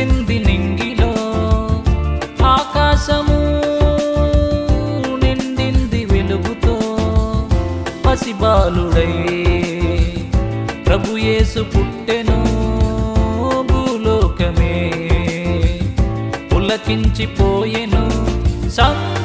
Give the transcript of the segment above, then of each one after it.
మెరిసింది నింగిలో. ఆకాశము నిండింది వెలుగుతో. పసిబాలుడై ప్రభుయేసు పుట్టెను భూలోకమే. పులకించిపోయెను సంతోషాలే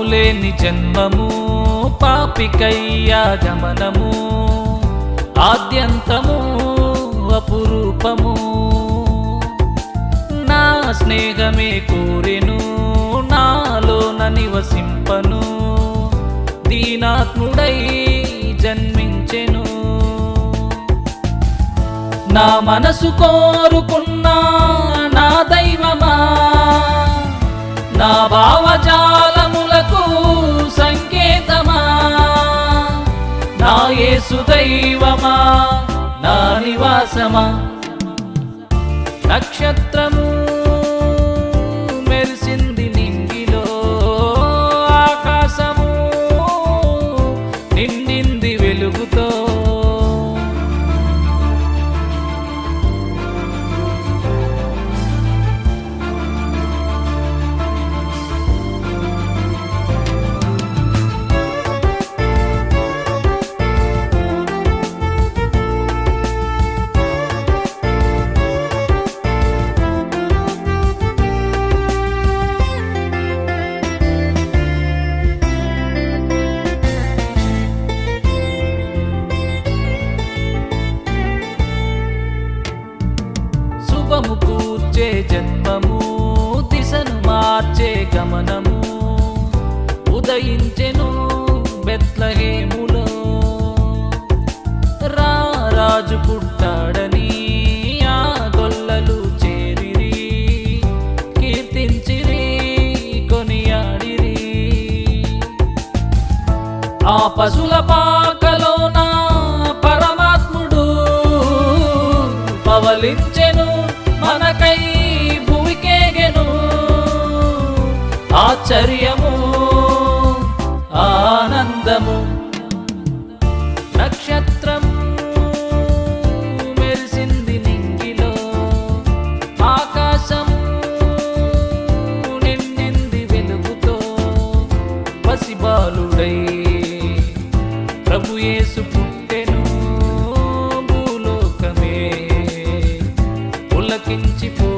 పాపములేని జన్మము పాపికయ్యా గమనము ఆద్యంతము అపురూపము. నా స్నేహమే కోరెను నాలోన నివసింపను దీనాత్ముడై జన్మించెను. నా మనసు కోరుకున్న యేసు దైవమా నా నివాసమా నక్షత్రము కూర్చే దిశను మార్చే గమనము. ఉదయించెను బెత్లహేములో. రారాజు పుట్టాడని ఆ గొల్లలు చేరిరి. కీర్తించిరి కొనియాడిరి. ఆ పశుల పాకలోనా ఆశ్చర్యము ఆనందము. నక్షత్రం మెరిసింది నింగిలో ఆకాశం నిండింది వెలుగుతో. పసిబాలుడై ప్రభుయేసు పుట్టెను భూలోకమే. పులకించిపో